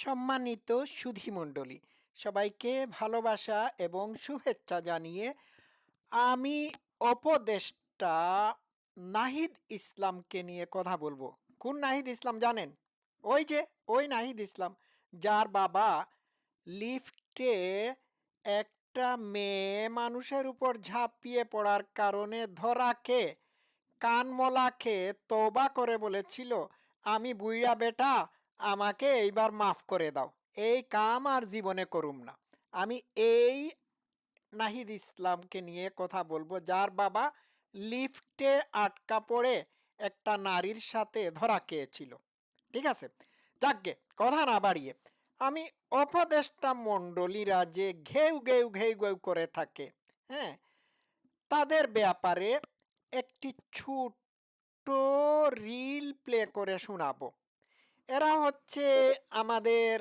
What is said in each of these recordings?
সম্মানিত সুধীমণ্ডলী, সবাইকে ভালোবাসা এবং শুভেচ্ছা জানিয়ে আমি উপদেষ্টা নাহিদ ইসলামকে নিয়ে কথা বলব। কোন নাহিদ ইসলাম জানেন? ওই যে, ওই নাহিদ ইসলাম, যার বাবা লিফটে একটা মেয়ে মানুষের উপর ঝাঁপিয়ে পড়ার কারণে ধরাকে, কানমলাকে তোবা করে বলেছিল, আমি বুইড়া বেটা আমাকে এইবার মাফ করে দাও। এই কাম আর জীবনে করুম না। আমি এই নাহিদ ইসলামকে নিয়ে কথা বলব, যার বাবা লিফটে আটকা পড়ে একটা নারীর সাথে ধরা খেয়েছিল। ঠিক আছে? যাকগে, কথা না বাড়িয়ে। আমি অপদেষ্টা মণ্ডলীরা যে ঘেউ ঘেউ ঘেউ ঘেউ করে থাকে হ্যাঁ? তাদের ব্যাপারে একটি ছোট্ট রিল প্লে করে শোনাবো। এরা হচ্ছে আমাদের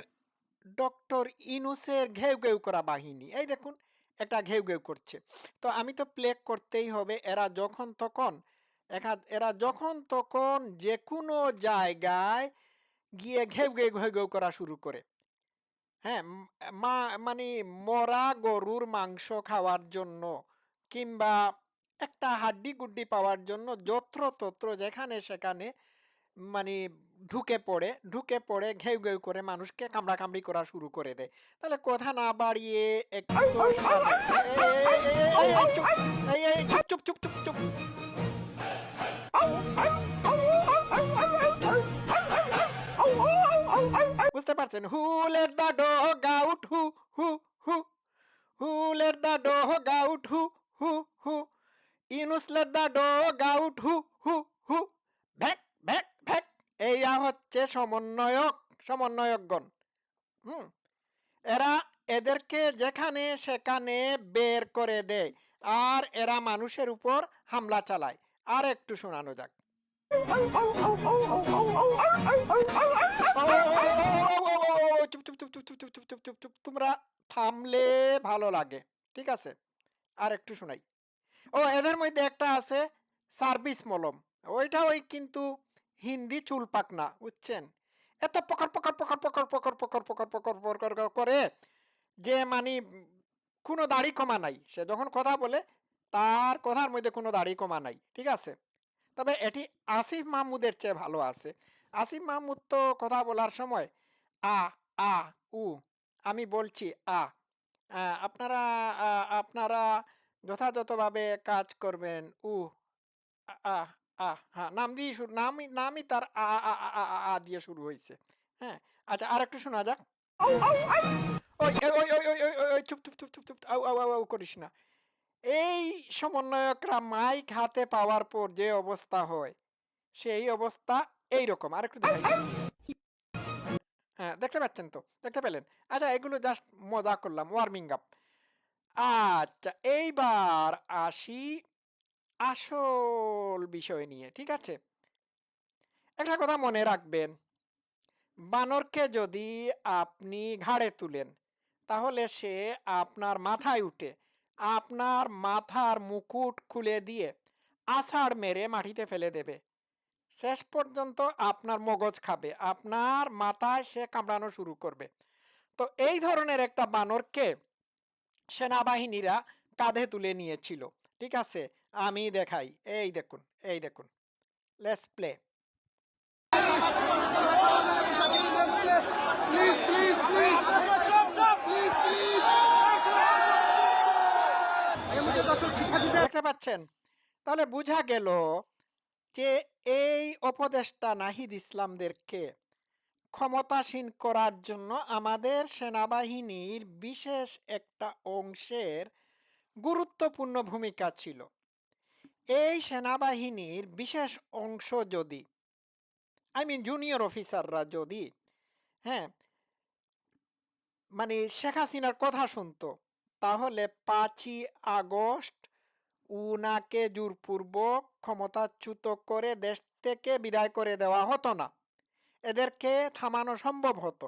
ডক্টর ইনুসের ঘেউ ঘেউ করা বাহিনী। এই দেখুন একটা ঘেউ ঘেউ করছে। তো আমি তো প্লে করতেই হবে, এরা যখন তখন এরা যখন তখন যে কোনো জায়গায় গিয়ে ঘেউ ঘেউ ঘেউ ঘেউ করা শুরু করে। হ্যাঁ মা মানে মরা গরুর মাংস খাওয়ার জন্য কিংবা একটা হাড্ডি গুড্ডি পাওয়ার জন্য যত্র তত্র যেখানে সেখানে মানে ঢুকে পড়ে ঢুকে পড়ে ঘেউ ঘেউ করে মানুষকে কামড়া কামড়ি করা শুরু করে দেয় তাহলে কথা না বাড়িয়ে চুপ, চুপ চুপ চুপ চুপ চুপ বুঝতে পারছেন হু লেট দা ডগ সমন্বয়ক সমন্বয়কগণ হুম এরা এদেরকে যেখানে সেখানে বের করে দেয় আর এরা মানুষের উপর হামলা চালায় আর একটু শোনানো যাক তোমরা থামলে ভালো লাগে ঠিক আছে আর একটু শোনাই ও এদের মধ্যে একটা আছে সার্ভিস মলম ওইটা ওই কিন্তু হিন্দি চুল না বুঝছেন এত পকর পকর পকর পকর পকর পকর পকর পকর পকর করে যে মানে কোনো দাড়ি কমা নাই। সে যখন কথা বলে, তার কথার মধ্যে কোনো দাড়ি কমা নাই, ঠিক আছে? তবে এটি আসিফ মাহমুদের চেয়ে ভালো আছে। আসিফ মাহমুদ তো কথা বলার সময়, আ আ, উ, আমি বলছি আ আপনারা আপনারা যথাযথভাবে কাজ করবেন, উ আ হ্যাঁ নাম দিয়ে শুরু, নামই নামই তার আ আ আ দিয়ে শুরু হয়েছে। হ্যাঁ আচ্ছা আর একটু শোনা যাক। ওই চুপ চুপ করিস না। এই সমন্বয়করা মাইক হাতে পাওয়ার পর যে অবস্থা হয়, সেই অবস্থা এই রকম আর একটু হ্যাঁ দেখতে পাচ্ছেন তো? দেখতে পেলেন? আচ্ছা এগুলো জাস্ট মজা করলাম ওয়ার্মিং আপ আচ্ছা এইবার আসি আসল বিষয় নিয়ে, ঠিক আছে? একটা কথা মনে রাখবেন, বানরকে যদি আপনি ঘাড়ে তুলেন, তাহলে সে আপনার মাথায় উঠে, আপনার মাথার মুকুট খুলে দিয়ে আষাঢ় মেরে মাটিতে ফেলে দেবে। শেষ পর্যন্ত আপনার মগজ খাবে, আপনার মাথায় সে কামড়ানো শুরু করবে। তো এই ধরনের একটা বানরকে সেনাবাহিনীরা কাঁধে তুলে নিয়েছিল। ঠিক আছে, আমি দেখাই। এই দেখুন এই দেখুন। লেস প্লে দেখতে পাচ্ছেন? তাহলে বোঝা গেল যে এই উপদেষ্টা নাহিদ ইসলামদেরকে ক্ষমতাসীন করার জন্য আমাদের সেনাবাহিনীর বিশেষ একটা অংশের গুরুত্বপূর্ণ ভূমিকা ছিল। এই সেনাবাহিনীর বিশেষ অংশ যদি আই মিন জুনিয়র অফিসাররা যদি হ্যাঁ মানে শেখ হাসিনার কথা শুনত, তাহলে পাঁচই আগস্ট উনাকে জোরপূর্বক ক্ষমতাচ্যুত করে দেশ থেকে বিদায় করে দেওয়া হতো না। এদেরকে থামানো সম্ভব হতো।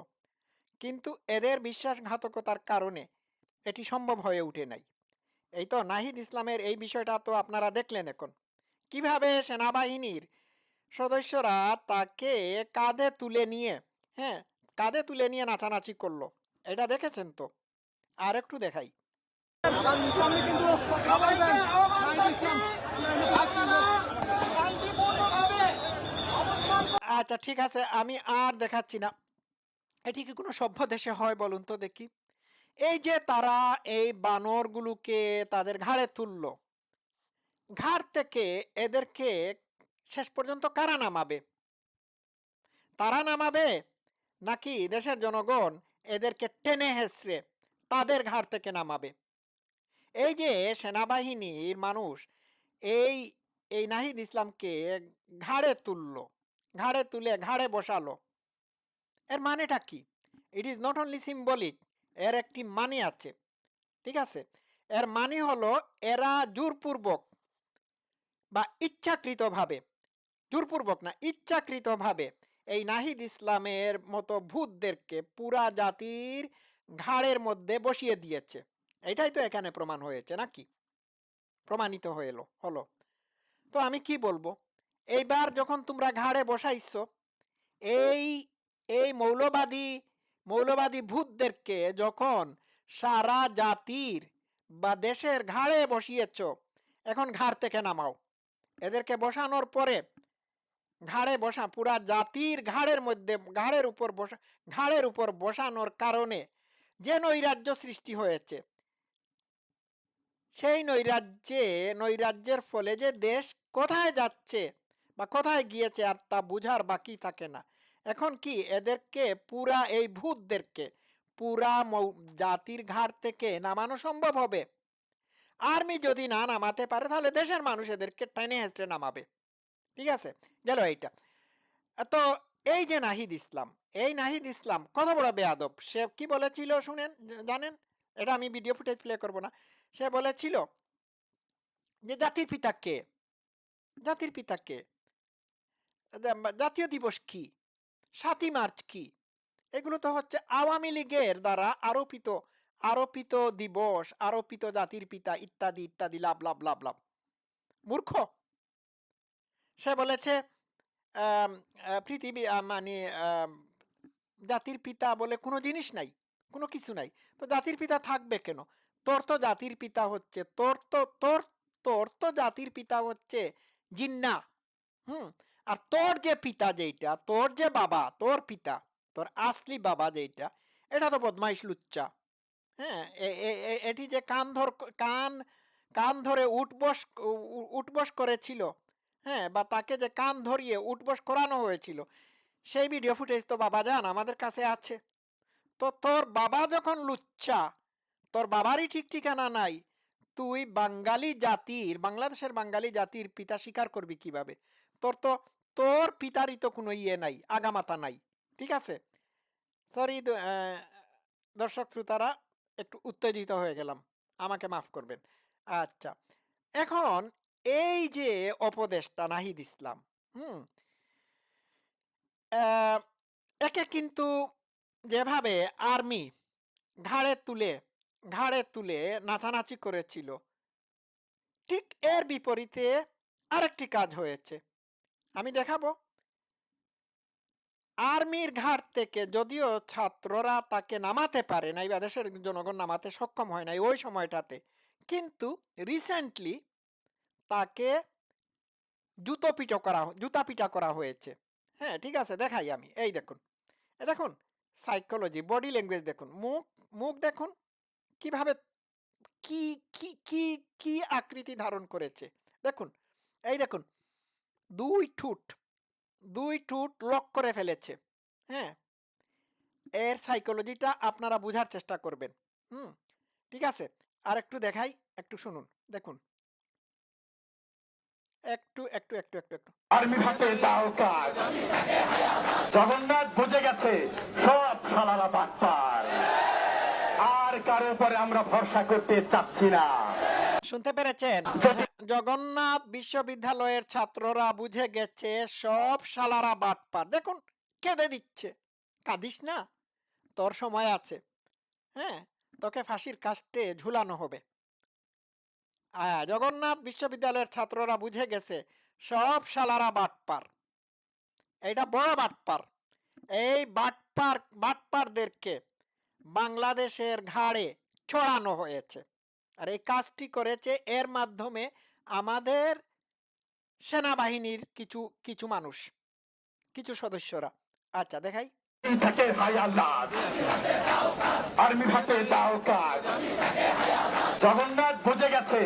কিন্তু এদের বিশ্বাসঘাতকতার কারণে এটি সম্ভব হয়ে উঠে নাই। এই তো নাহিদ ইসলামের এই বিষয়টা তো আপনারা দেখলেন এখন। কীভাবে সেনাবাহিনীর সদস্যরা তাকে কাঁধে তুলে নিয়ে হ্যাঁ কাঁধে তুলে নিয়ে নাচানাচি করল, এটা দেখেছেন তো? আর একটু দেখাই। আচ্ছা ঠিক আছে, আমি আর দেখাচ্ছি না। এটি কি কোনো সভ্য দেশে হয় বলুন তো দেখি। এই যে তারা এই বানরগুলোকে তাদের ঘাড়ে তুলল, ঘাড় থেকে এদেরকে শেষ পর্যন্ত কারা নামাবে? তারা নামাবে নাকি দেশের জনগণ এদেরকে টেনে হেসড়ে তাদের ঘাড় থেকে নামাবে? এই যে সেনাবাহিনীর মানুষ এই এই নাহিদ ইসলামকে ঘাড়ে তুলল, ঘাড়ে তুলে ঘাড়ে বসালো। এর মানেটা কি? It is not only symbolic এর একটি মানে আছে, ঠিক আছে? এর মানে হলো এরা জোরপূর্বক বা ইচ্ছাকৃতভাবে, জোরপূর্বক না, ইচ্ছাকৃতভাবে এই নাহিদ ইসলামের মতো ভূতদেরকে পুরা জাতির ঘাড়ের মধ্যে বসিয়ে দিয়েছে। এটাই তো এখানে প্রমাণ হয়েছে নাকি? প্রমাণিত হলো হলো। তো আমি কি বলব? এইবার যখন তোমরা ঘাড়ে বসাইছো, এই এই মৌলবাদী মৌলবাদী ভূতদেরকে যখন সারা জাতির বা দেশের ঘাড়ে বসিয়েছ, এখন ঘাড় থেকে নামাও। এদেরকে বসানোর পরে ঘাড়ে বসা, পুরা জাতির ঘাড়ের মধ্যে, ঘাড়ের উপর বসা, ঘাড়ের উপর বসানোর কারণে যে নৈরাজ্য সৃষ্টি হয়েছে, সেই নৈরাজ্যে, নৈরাজ্যের ফলে যে দেশ কোথায় যাচ্ছে বা কোথায় গিয়েছে আর তা বুঝার বাকি থাকে না। এখন কি এদেরকে পুরা, এই ভূতদেরকে পুরা জাতির ঘাট থেকে নামানো সম্ভব হবে? আর্মি যদি না নামাতে পারে, তাহলে দেশের মানুষ এদেরকে টেনে হেসড়ে নামাবে। ঠিক আছে? গেল এইটা। তো এই যে নাহিদ ইসলাম, এই নাহিদ ইসলাম কত বড় বেয়াদব? সে কি বলেছিল শুনেন জানেন? এটা আমি ভিডিও ফুটেজ প্লে করব না। সে বলেছিল যে জাতির পিতা কে? জাতির পিতা কে? জাতীয় দিবস কি? সাতই মার্চ কি? এগুলো তো হচ্ছে আওয়ামী লীগের দ্বারা আরোপিত আরোপিত দিবস, আরোপিত জাতির পিতা ইত্যাদি ইত্যাদি, লাভ লাভ লাভ লাভ। মূর্খ। সে বলেছে পৃথিবী মানে জাতির পিতা বলে কোনো জিনিস নাই, কোনো কিছু নাই। তো জাতির পিতা থাকবে কেন? তোর তো জাতির পিতা হচ্ছে, তোর তো, তোর তোর তো জাতির পিতা হচ্ছে জিন্না। হুম? আর তোর যে পিতা যেইটা, তোর যে বাবা, তোর পিতা, তোর আসলি বাবা যেইটা, এটা তো বদমাইশ লুচ্চা। হ্যাঁ এটি যে কান ধর, কান কান ধরে উঠবস উঠবস করেছিল হ্যাঁ বা তাকে যে কান ধরিয়ে উঠবস করানো হয়েছিল, সেই ভিডিও ফুটেজ তো বাবা জান, আমাদের কাছে আছে। তো তোর বাবা যখন লুচ্চা, তোর বাবারই ঠিক ঠিকানা নাই, তুই বাঙালি জাতির, বাংলাদেশের বাঙালি জাতির পিতা স্বীকার করবি কীভাবে? তোর তো তোর পিতারই তো কোনো ইয়ে নাই আগামাতা নাই, ঠিক আছে? সরি দর্শক শ্রোতারা, একটু উত্তেজিত হয়ে গেলাম, আমাকে মাফ করবেন। আচ্ছা এখন এই যে অপদেশটা নাহিদ ইসলাম, হুম? একে কিন্তু যেভাবে আর্মি ঘাড়ে তুলে ঘাড়ে তুলে নাচানাচি করেছিল, ঠিক এর বিপরীতে আরেকটি কাজ হয়েছে। আমি দেখাবো। আর্মির ঘাট থেকে যদিও ছাত্ররা তাকে নামাতে পারে নাই বা দেশের জনগণ নামাতে সক্ষম হয় নাই ওই সময়টাতে, কিন্তু রিসেন্টলি তাকে জুতো পিটো করা জুতা পিটা করা হয়েছে। হ্যাঁ ঠিক আছে, দেখাই আমি। এই দেখুন, এ দেখুন সাইকোলজি বডি ল্যাঙ্গুয়েজ দেখুন, মুখ মুখ দেখুন, কীভাবে কি কি কি কি আকৃতি ধারণ করেছে। দেখুন, এই দেখুন দুই ঠুট দুই ঠুট লক করে ফেলেছে হ্যাঁ? এর সাইকোলজিটা আপনারা বোঝার চেষ্টা করবেন, হুম? ঠিক আছে? আর একটু দেখাই, একটু শুনুন, দেখুন। একটু একটু একটু একটু একটু। আর্মি হাতে দাও কাজ। জগন্নাথ বুঝে গেছে, সব সালারা বাটপার। আর কারও উপরে আমরা ভরসা করতে চাচ্ছি না। শুনতে পেরেছেন? জগন্নাথ বিশ্ববিদ্যালয়ের ছাত্ররা বুঝে গেছে, সব শালারা বাটপার। দেখুন, কেঁদে দিচ্ছে। কাঁদিস না, তোর সময় আছে। হ্যাঁ তোকে ফাঁসির কাস্টে ঝুলানো হবে। জগন্নাথ বিশ্ববিদ্যালয়ের ছাত্ররা বুঝে গেছে, সব শালারা বাটপার। এটা বড় বাটপার। এই বাটপার, বাটপারদেরকে বাংলাদেশের ঘাড়ে ছড়ানো হয়েছে। আর এই কাজটি করেছে এর মাধ্যমে আমাদের সেনাবাহিনীর কিছু কিছু মানুষ কিছু সদস্যরা। আচ্ছা দেখাই। থাকে হাই আল্লাহ আর্মি হাতে দাও কাজ। জগন্নাথ বুঝে গেছে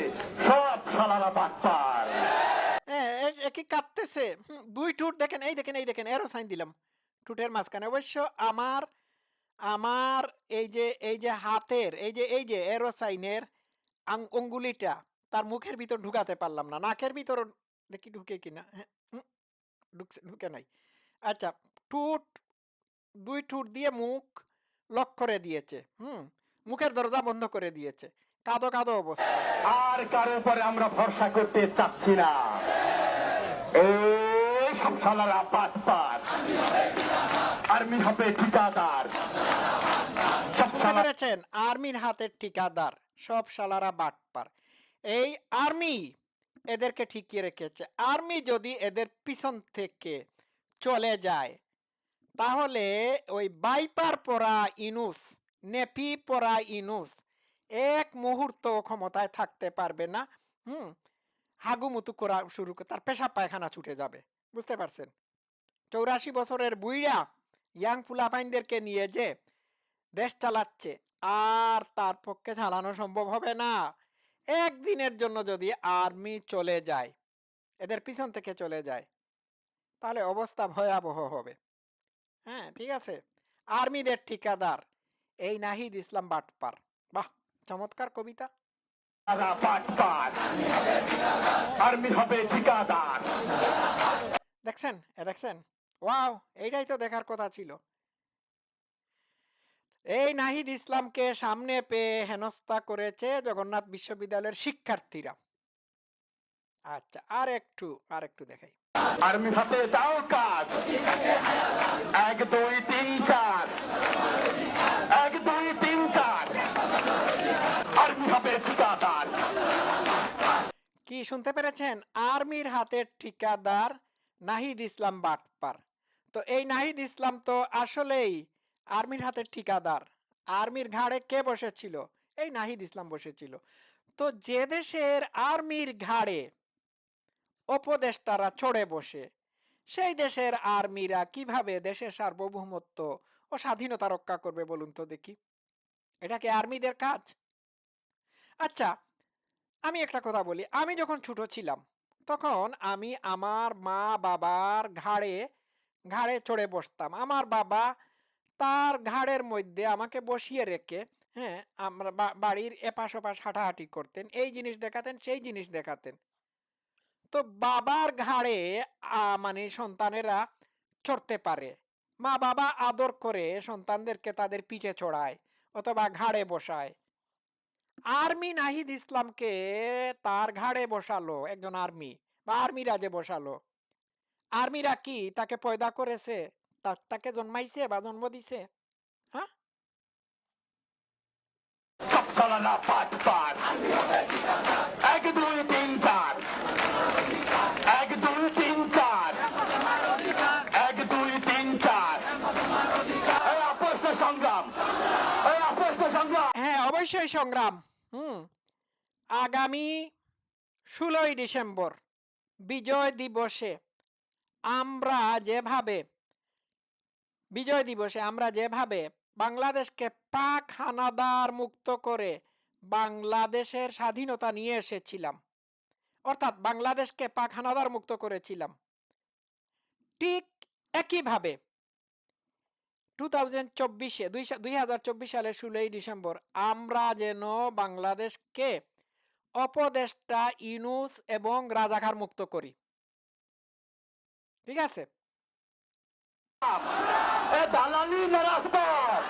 সব সালারা বাটপার কি কাঁপতেছে? দুই টুট দেখেন এই দেখেন এই দেখেন এরও সাইন দিলাম। টুটের মাঝখানে। অবশ্য আমার আমার এই যে এই যে হাতের এই যে এই যে এরো সাইনের অঙ্গুলিটা তার মুখের ভিতর ঢুকাতে পারলাম না। নাকের ভিতর দেখি ঢুকে কিনা। হ্যাঁ হুম, ঢুকছে ঢুকে নাই। আচ্ছা ঠুট দুই টুট দিয়ে মুখ লক করে দিয়েছে হুম? মুখের দরজা বন্ধ করে দিয়েছে। কাদো কাদো অবস্থা। আর কারও উপরে আমরা ভরসা করতে চাচ্ছি না। এই সব সালারা বাটপার আর্মি হবে ঠিকাদার। সব বুঝতে পেরেছেন? আর্মির হাতের ঠিকাদার। সব শালারা বাটপার এই আর্মি এদেরকে ঠিকিয়ে রেখেছে। আর্মি যদি এদের পিছন থেকে চলে যায়, তাহলে ওই বাইপার পরা ইনুস, নেপি পরা ইনুস এক মুহূর্ত ক্ষমতায় থাকতে পারবে না। হুম, হাগুমুতু করা শুরু করে তার পেশা পায়খানা ছুটে যাবে। বুঝতে পারছেন? চৌরাশি বছরের বুইড়া ইয়াং ফুলাফাইনদেরকে নিয়ে যে দেশ চালাচ্ছে আর তার পক্ষে চালানো সম্ভব হবে না। একদিনের জন্য যদি আর্মি চলে যায় এদের পিছন থেকে চলে যায় তাহলে অবস্থা ভয়াবহ হবে। হ্যাঁ ঠিক আছে? আর্মিদের ঠিকাদার এই নাহিদ ইসলাম বাটপার। বাহ চমৎকার কবিতা। আর্মি হবে ঠিকাদার। দেখছেন? এ দেখছেন? ওয়াও এইটাই তো দেখার কথা ছিল। এই নাহিদ ইসলামকে সামনে পেয়ে হেনস্থা করেছে জগন্নাথ বিশ্ববিদ্যালয়ের শিক্ষার্থীরা। আচ্ছা আর একটু আর একটু দেখাই। আর্মি হাতে দাও কাজ। এক দুই তিন চার। এক দুই তিন চার। আর্মি ঠিকাদার। কি শুনতে পেরেছেন? আর্মির হাতের ঠিকাদার নাহিদ ইসলাম বাটপার। তো এই নাহিদ ইসলাম তো আসলেই আর্মির হাতের ঠিকাদার। আর্মির ঘাড়ে কে বসেছিল? এই নাহিদ ইসলাম বসেছিল। তো যে দেশের আর্মির ঘাড়ে উপদেষ্টারা চড়ে বসে, সেই দেশের আর্মিরা কীভাবে দেশের সার্বভৌমত্ব ও স্বাধীনতা রক্ষা করবে বলুন তো দেখি। এটা কি আর্মিদের কাজ? আচ্ছা আমি একটা কথা বলি। আমি যখন ছোট ছিলাম, তখন আমি আমার মা বাবার ঘাড়ে ঘাড়ে চড়ে বসতাম। আমার বাবা তার ঘাড়ের মধ্যে আমাকে বসিয়ে রেখে হ্যাঁ আমরা বাড়ির এপাশ ওপাশ হাঁটাহাঁটি করতেন, এই জিনিস দেখাতেন, সেই জিনিস দেখাতেন। তো বাবার ঘাড়ে মানে সন্তানেরা চড়তে পারে। মা বাবা আদর করে সন্তানদেরকে তাদের পিঠে চড়ায় অথবা ঘাড়ে বসায়। আর্মি নাহিদ ইসলামকে তার ঘাড়ে বসালো একজন আর্মি বা আর্মিরা যে বসালো। আর্মিরা কি তাকে পয়দা করেছে? তা- তাকে জন্মাইছে বা জন্ম দিছে হ্যাঁ এক দুই তিন চার এক দুই তিন চার এক দুই তিন চার সংগ্রাম সংগ্রাম হ্যাঁ অবশ্যই সংগ্রাম হুম। আগামী ষোলোই ডিসেম্বর বিজয় দিবসে আমরা যেভাবে বিজয় দিবসে আমরা যেভাবে বাংলাদেশকে পাক হানাদার মুক্ত করে বাংলাদেশের স্বাধীনতা নিয়ে এসেছিলাম, অর্থাৎ বাংলাদেশকে পাক হানাদার মুক্ত করেছিলাম, ঠিক একইভাবে টু থাউজেন্ড চব্বিশে, দুই হাজার চব্বিশ সালের ষোলোই ডিসেম্বর আমরা যেন বাংলাদেশকে অপদেষ্টা ইনুস এবং রাজাকার মুক্ত করি। ঠিক আছে? দালালি না রাজপথ?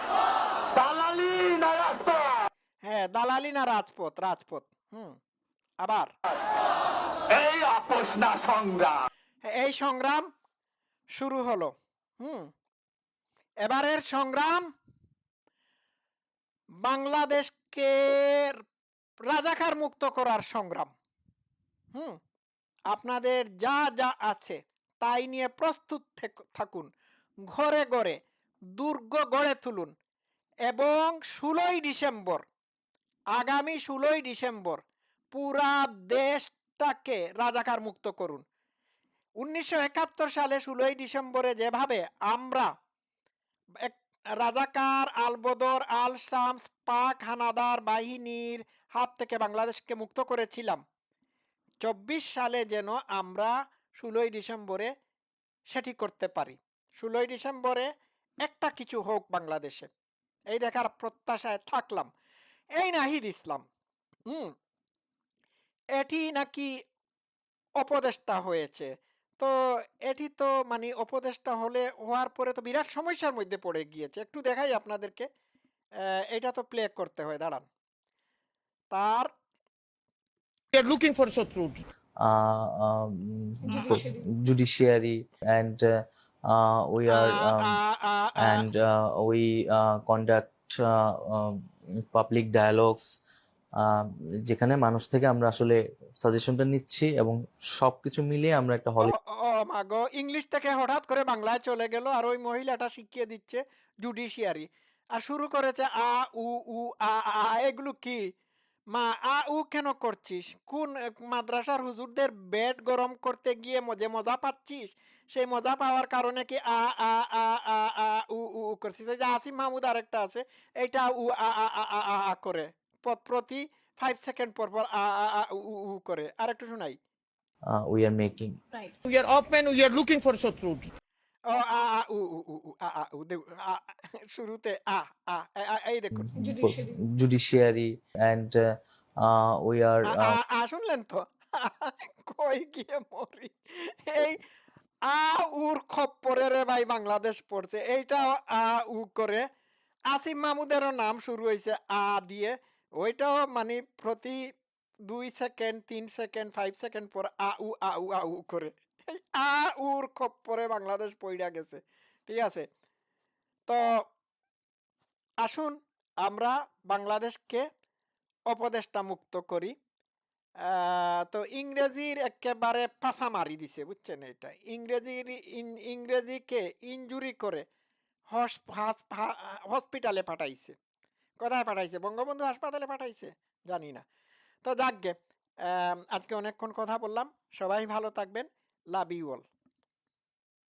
দালালি না রাজপথ? হ্যাঁ দালালি না রাজপথ রাজপথ হুম আবার। এই আপোষ না সংগ্রাম। হ্যাঁ, এই সংগ্রাম শুরু হলো হুম এবারের সংগ্রাম বাংলাদেশকে রাজাকার মুক্ত করার সংগ্রাম হুম আপনাদের যা যা আছে তাই নিয়ে প্রস্তুত থাকুন। ঘরে ঘরে দুর্গ গড়ে তুলুন এবং ষোলোই ডিসেম্বর, আগামী ষোলোই ডিসেম্বর পুরা দেশটাকে রাজাকার মুক্ত করুন। উনিশশো একাত্তর সালে ষোলোই ডিসেম্বরে যেভাবে আমরা রাজাকার আলবদর আল শামস পাক হানাদার বাহিনীর হাত থেকে বাংলাদেশকে মুক্ত করেছিলাম, চব্বিশ সালে যেন আমরা ষোলোই ডিসেম্বরে সেটি করতে পারি। ষোলোই ডিসেম্বরে একটা কিছু হোক বাংলাদেশে। এই দেখার প্রত্যাশায় থাকলাম। এই নাহিদ ইসলাম। হুম। এটি নাকি অপদেষ্টা হয়েছে? তো এটি তো মানে অপদেষ্টা হলে হওয়ার পরে তো বিরাট সমস্যার মধ্যে পড়ে গিয়েছে। একটু দেখাই আপনাদেরকে। এটা তো প্লে করতে হয় দাঁড়ান। তার We are looking for Shatrud. Uh, um, uh, uh, we are um, ah, ah, ah, and uh, we uh, conduct uh, um, public dialogues. Uh, যেখানে মানুষ থেকে আমরা আসলে সাজেশনটা নিচ্ছি এবং সবকিছু মিলিয়ে আমরা একটা হল ও ও ইংলিশ থেকে হঠাৎ করে বাংলায় চলে গেল আর ওই মহিলাটা শিখিয়ে দিচ্ছে জুডিশিয়ারি আর শুরু করেছে আ উ উ আ আ, এগুলো কি? মা আ উ কেন করছিস? কোন মাদ্রাসার হুজুরদের বেড গরম করতে গিয়ে মজে মজা পাচ্ছিস? সেই মজা পাওয়ার কারণে কি আ আ আ আ আ উ উ উ করছিস এই যে আসিম মাহমুদ আরেকটা আছে এইটা উ আ আ আ আ আ আ করে প্রতি ফাইভ সেকেন্ড পর পর আ আ আ উ উ করে আর একটু শোনাই we are making are off men, we are looking for Shatrud. ও আ আ উ উ উ আ আ উ দেখ শুরুতে আ আ এই দেখুন. Judiciary and uh, we are uh uh, uh- uh শুনলেন তো কই গিয়ে মরি এই আ, উর খপ্পরে রে ভাই বাংলাদেশ পড়ছে। এইটা আ, উ করে। আসিম মাহমুদেরও নাম শুরু হয়েছে আ দিয়ে। ওইটাও মানে প্রতি দুই সেকেন্ড, তিন সেকেন্ড ফাইভ সেকেন্ড পর আ, উ আ উ আ, উ করে। আ, উর খপ্পরে বাংলাদেশ পইড়া গেছে। ঠিক আছে? তো আসুন আমরা বাংলাদেশকে অপদেষ্টা মুক্ত করি। তো ইংরেজির একেবারে পাশা মারি দিছে, বুঝছেন এটা? ইংরেজির ইংরেজিকে ইঞ্জুরি করে হসপিটালে পাঠাইছে। কোথায় পাঠাইছে? বঙ্গবন্ধু হাসপাতালে পাঠাইছে? জানি না। তো যাকগে আজকে অনেকক্ষণ কথা বললাম। সবাই ভালো থাকবেন। Love you all